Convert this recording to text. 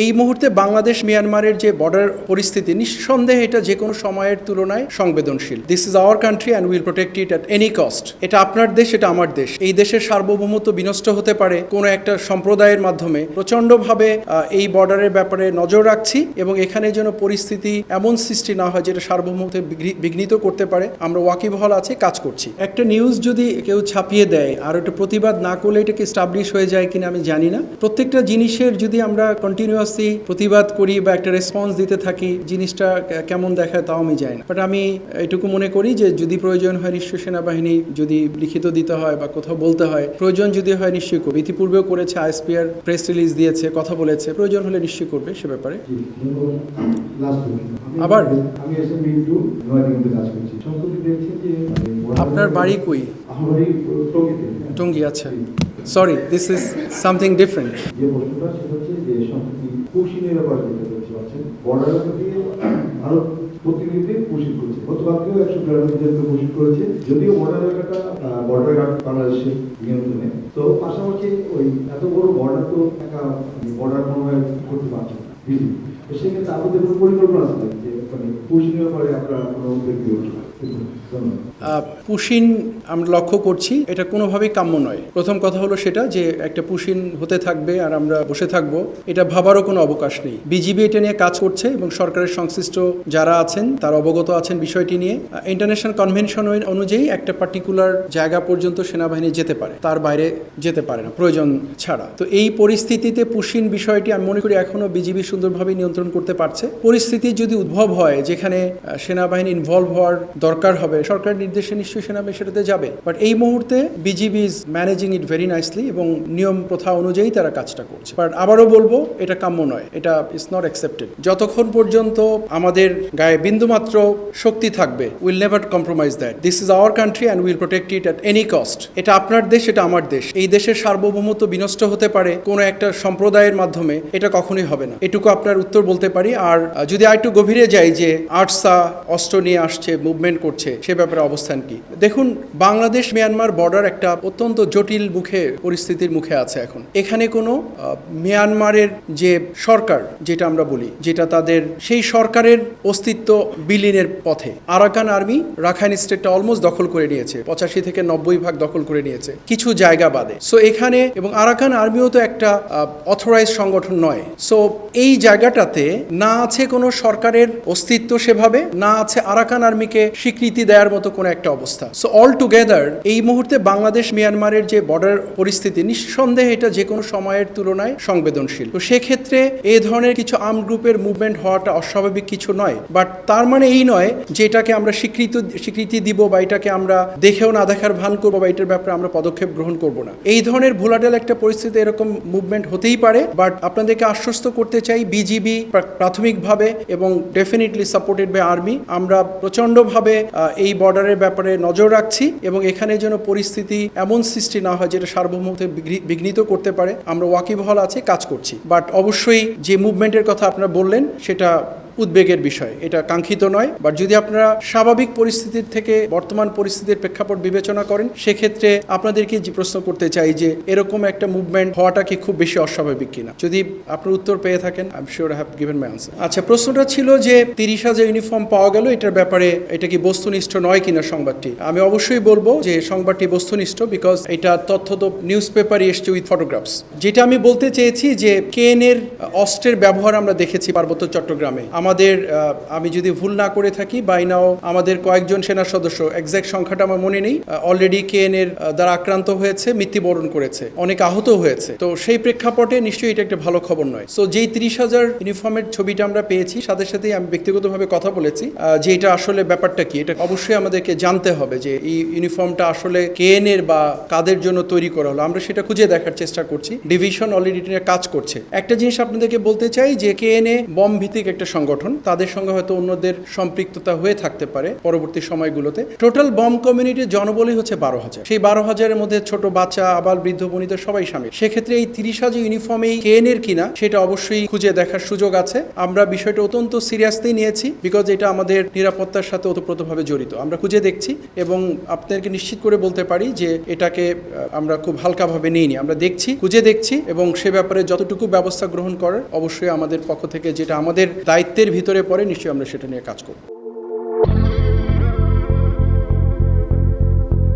এই মুহূর্তে বাংলাদেশ মিয়ানমারের যে বর্ডার পরিস্থিতি, নিঃসন্দেহে এটা যে কোনো সময়ের তুলনায় সংবেদনশীল। This is our country and will protect it at any cost এটা আপনার দেশ, এটা আমার দেশ। এই দেশের সার্বভৌমত্ব বিনষ্ট হতে পারে কোনো একটা সম্প্রদায়ের মাধ্যমে। প্রচণ্ডভাবে এই বর্ডারের ব্যাপারে নজর রাখছি এবং এখানে যেন পরিস্থিতি এমন সৃষ্টি না হয় যেটা সার্বভৌমত্ব বিঘ্নিত করতে পারে। আমরা ওয়াকিবহল আছে, কাজ করছি। একটা নিউজ যদি কেউ ছাপিয়ে দেয় আর একটা প্রতিবাদ না করলে এটাকে স্টাবলিশ হয়ে যায় কিনা আমি জানি না। প্রত্যেকটা জিনিসের যদি আমরা কন্টিনিউয়াসলি প্রতিবাদ করি বা একটা রেসপন্স দিতে থাকি জিনিসটা কেমন দেখায় তাও আমি যাই না। বাট আমি এটুকু মনে করি যে যদি প্রয়োজন হয় নিশ্চয় সেনাবাহিনী যদি লিখিত দিতে হয় বা কোথাও বলতে হয় প্রয়োজন যদি হয় নিশ্চয়ই করবে। ইতিপূর্বেও করেছে আইএসপিআর প্রেস রিলিজ দিয়েছে কথা বলেছে প্রয়োজন হলে নিশ্চয়ই করবে সে ব্যাপারে। আবার? আপনার বাড়ি কই? টঙ্গি আচ্ছা। Sorry this is something different পুশিনের ব্যাপারে যেটা দেখতে পাচ্ছেন বর্ডার দিয়ে ভারত প্রতিনিধি পুশিন করছে। গতকালকেও একশো গ্রামের জন্য পুশিন করেছে, যদিও বর্ডার এলাকাটা বর্ডার গার্ড বাংলাদেশের নিয়ন্ত্রণে তো পাশাপাশি ওই এত বড় বর্ডার তো একা বর্ডার কোনোভাবে করতে পারছে না তো সেক্ষেত্রে আপনাদের কোনো পরিকল্পনা আছে যে মানে পুশিনের ব্যাপারে আপনারা কোনো উদ্যোগ দিয়ে পুশিন আমরা লক্ষ্য করছি, এটা কোনোভাবেই কাম্য নয়। প্রথম কথা হলো সেটা যে একটা পুশিন হতে থাকবে আর আমরা বসে থাকব, এটা ভাবারও কোনো অবকাশ নেই। বিজিবি এটা নিয়ে কাজ করছে এবং সরকারের সংশ্লিষ্ট যারা আছেন, তারা অবগত আছেন বিষয়টি নিয়ে। ইন্টারন্যাশনাল কনভেনশন অনুযায়ী একটা পার্টিকুলার জায়গা পর্যন্ত সেনাবাহিনী যেতে পারে, তার বাইরে যেতে পারে না, প্রয়োজন ছাড়া। তো এই পরিস্থিতিতে পুশিন বিষয়টি আমি মনে করি এখনও বিজিবি সুন্দরভাবে নিয়ন্ত্রণ করতে পারছে। পরিস্থিতি যদি উদ্ভব হয়, যেখানে সেনাবাহিনী ইনভলভ হওয়ার দরকার হবে। সরকার নির্দেশে নিশ্চয়ই সেনাবাহিনী সেটাতে যাবে। বাট এই মুহূর্তে BGB is managing it very nicely এবং নিয়ম প্রথা অনুযায়ী তারা কাজটা করছে। বাট আবারও বলব, এটা কাম্য নয়। এটা ইজ নট অ্যাকসেপ্টেড যতক্ষণ পর্যন্ত আমাদের গায়ে বিন্দুমাত্র শক্তি থাকবে will never compromise that this is our country and will protect it at any cost এটা আপনার দেশ, এটা আমার দেশ। এই দেশের সার্বভৌমত্ব বিনষ্ট হতে পারে কোনো একটা সম্প্রদায়ের মাধ্যমে, এটা কখনোই হবে না। এটুকু আপনার উত্তর বলতে পারি। আর যদি আরেকটু গভীরে যাই যে আর্টসা অস্ত্র নিয়ে আসছে মুভমেন্ট করছে, সে ব্যাপারে অবস্থান কি? দেখুন, বাংলাদেশ মিয়ানমার বর্ডার একটা অত্যন্ত জটিল মুখে, পরিস্থিতির মুখে আছে এখন। এখানে কোনো মিয়ানমারের যে সরকার, যেটা আমরা বলি, যেটা তাদের, সেই সরকারের অস্তিত্ব বিলীনের পথে। আরাকান আর্মি রাখাইন স্টেটটা অলমোস্ট দখল করে নিয়েছে, পঁচাশি থেকে নব্বই ভাগ দখল করে নিয়েছে, কিছু জায়গা বাদে। সো এখানে, এবং আরাকান আর্মিও তো একটা অথরাইজ সংগঠন নয়। সো এই জায়গাটাতে না আছে কোনো সরকারের অস্তিত্ব সেভাবে, না আছে আরাকান আর্মিকে স্বীকৃতি দেওয়ার মতো কোনো একটা অবস্থা। সো অল টুগেদার এই মুহূর্তে বাংলাদেশ মিয়ানমারের যে বর্ডার পরিস্থিতি, নিঃসন্দেহে এটা যে কোনো সময়ের তুলনায় সংবেদনশীল। তো সেক্ষেত্রে এই ধরনের কিছু আর্ম গ্রুপের মুভমেন্ট হওয়াটা অস্বাভাবিক কিছু নয়। বাট তার মানে এই নয় যে এটাকে আমরা স্বীকৃত, স্বীকৃতি দিব বা এটাকে আমরা দেখেও না দেখার ভান করব বা এটার ব্যাপারে আমরা পদক্ষেপ গ্রহণ করব না। এই ধরনের ভোলাটেল একটা পরিস্থিতি এরকম মুভমেন্ট হতেই পারে। বাট আপনাদেরকে আশ্বস্ত করতে চাই বিজিবি প্রাথমিকভাবে এবং ডেফিনেটলি সাপোর্টেড বাই আর্মি আমরা প্রচণ্ডভাবে আহ, এই বর্ডারের ব্যাপারে নজর রাখছি এবং এখানে যেন পরিস্থিতি এমন সৃষ্টি না হয় যেটা সার্বভৌমত্বে বিঘ্নিত করতে পারে। আমরা ওয়াকিবহল আছে কাজ করছি। বাট অবশ্যই যে মুভমেন্টের কথা আপনারা বললেন সেটা উদ্বেগের বিষয়। এটা কাঙ্ক্ষিত নয়। বাট যদি আপনারা স্বাভাবিক পরিস্থিতির থেকে বর্তমান পরিস্থিতির প্রেক্ষাপট বিবেচনা করেন, সেক্ষেত্রে আপনাদেরকে যে প্রশ্ন করতে চাই যে, এরকম একটা মুভমেন্ট হওয়াটা কি খুব বেশি অস্বাভাবিক কিনা? যদি আপনার উত্তর পেয়ে থাকেন I sure have given my answer আচ্ছা প্রশ্নটা ছিল যে, তিরিশ হাজার ইউনিফর্ম পাওয়া গেল, এটার ব্যাপারে এটা কি বস্তুনিষ্ঠ নয় কিনা সংবাদটি? আমি অবশ্যই বলব যে, সংবাদটি বস্তুনিষ্ঠ বিকজ এটা তথ্য তো নিউজ পেপারই এসছে উইথ ফটোগ্রাফস যেটা আমি বলতে চেয়েছি যে কেন এর অস্ত্রের ব্যবহার আমরা দেখেছি পার্বত্য চট্টগ্রামে। আমাদের আমি যদি ভুল না করে থাকি বাই নাও আমাদের কয়েকজন সেনা সদস্য এক্সাক্ট সংখ্যাটা আমার মনে নেই অলরেডি কেএন এর দ্বারা আক্রান্ত হয়েছে, মৃত্যুবরণ করেছে, অনেক আহত হয়েছে। তো সেই প্রেক্ষাপটে নিশ্চয়ই এটা একটা ভালো খবর নয়। সো যেই তিরিশ হাজার ইউনিফর্মের ছবিটা আমরা পেয়েছি, সাথে সাথে আমি ব্যক্তিগতভাবে কথা বলেছি যে এটা আসলে ব্যাপারটা কি, এটা অবশ্যই আমাদেরকে জানতে হবে যে এই ইউনিফর্মটা আসলে কেএন এর বা কাদের জন্য তৈরি করা হলো। আমরা সেটা খুঁজে দেখার চেষ্টা করছি। ডিভিশন অলরেডি কাজ করছে। একটা জিনিস আপনাদেরকে বলতে চাই যে কেএনএ বম ভিত্তিক একটা সংগঠন সংগঠন, তাদের সঙ্গে হয়তো অন্যদের সম্পৃক্ততা হয়ে থাকতে পারে পরবর্তী সময়গুলোতে। টোটাল বম কমিউনিটির জনবলই হচ্ছে বারো হাজার। সেই বারো হাজারের মধ্যে ছোট বাচ্চা আবার বৃদ্ধ বনিতা সবাই সামিল। সেক্ষেত্রে এই তিরিশ হাজার ইউনিফর্মেই কেএনের কিনা, সেটা অবশ্যই খুঁজে দেখার সুযোগ আছে। আমরা বিষয়টা অত্যন্ত সিরিয়াসলি নিয়েছি বিকজ এটা আমাদের নিরাপত্তার সাথে ওতপ্রোতভাবে জড়িত। আমরা খুঁজে দেখছি এবং আপনাদেরকে নিশ্চিত করে বলতে পারি যে এটাকে আমরা খুব হালকাভাবে নিইনি। আমরা দেখছি, খুঁজে দেখছি এবং সে ব্যাপারে যতটুকু ব্যবস্থা গ্রহণ করার, অবশ্যই আমাদের পক্ষ থেকে যেটা আমাদের ভিতরে পড়ে নিশ্চয়ই আমরা সেটা নিয়ে কাজ করব।